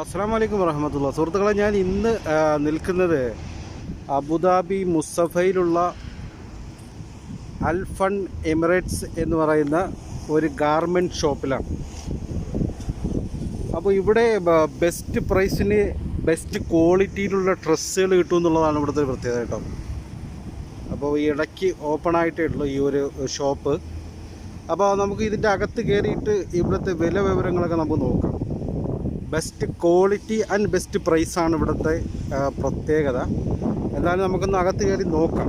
അസ്സാം വലൈക്കും വറഹമത്തുള്ള സുഹൃത്തുക്കളെ ഞാൻ ഇന്ന് നിൽക്കുന്നത് അബുദാബി മുസഫയിലുള്ള അൽഫൺ എമിറേറ്റ്സ് എന്ന് പറയുന്ന ഒരു ഗാർമെന്റ് ഷോപ്പിലാണ്. അപ്പോൾ ഇവിടെ ബെസ്റ്റ് പ്രൈസിന് ബെസ്റ്റ് ക്വാളിറ്റിയിലുള്ള ഡ്രസ്സുകൾ കിട്ടും എന്നുള്ളതാണ് ഇവിടുത്തെ ഒരു പ്രത്യേകത കേട്ടോ. അപ്പോൾ ഈ ഇടയ്ക്ക് ഓപ്പൺ ആയിട്ടേ ഉള്ളൂ ഈ ഒരു ഷോപ്പ്. അപ്പോൾ നമുക്ക് ഇതിന്റെ അകത്ത് കയറിയിട്ട് ഇവിടുത്തെ വില വിവരങ്ങളൊക്കെ നമുക്ക് നോക്കാം. ബെസ്റ്റ് ക്വാളിറ്റി ആൻഡ് ബെസ്റ്റ് പ്രൈസാണ് ഇവിടുത്തെ പ്രത്യേകത. എന്തായാലും നമുക്കൊന്ന് അകത്ത് കയറി നോക്കാം.